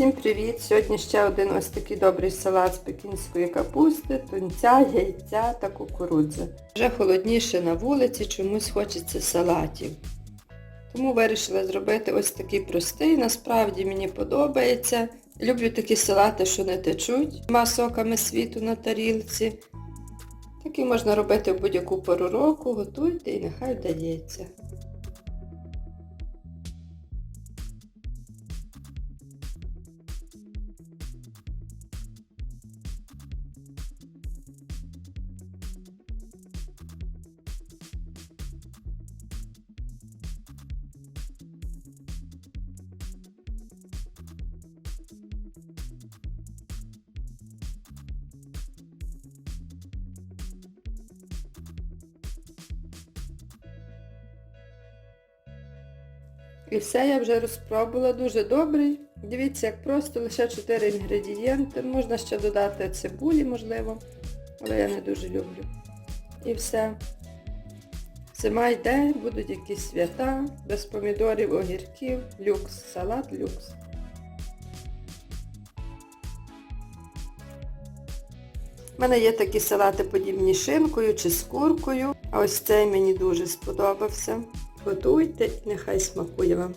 Всім привіт! Сьогодні ще один ось такий добрий салат з пекінської капусти, тунця, яйця та кукурудзи. Вже холодніше на вулиці, чомусь хочеться салатів. Тому вирішила зробити ось такий простий, насправді мені подобається. Люблю такі салати, що не течуть двома соками світу на тарілці. Такі можна робити в будь-яку пору року, готуйте і нехай вдається. І все я вже розпробувала, дуже добрий. Дивіться, як просто лише 4 інгредієнти. Можна ще додати цибулі, можливо, але я не дуже люблю. І все. Зима йде, будуть якісь свята, без помідорів, огірків, люкс, салат люкс. У мене є такі салати подібні шинкою чи з куркою, а ось цей мені дуже сподобався. Готуйте і нехай смакує вам.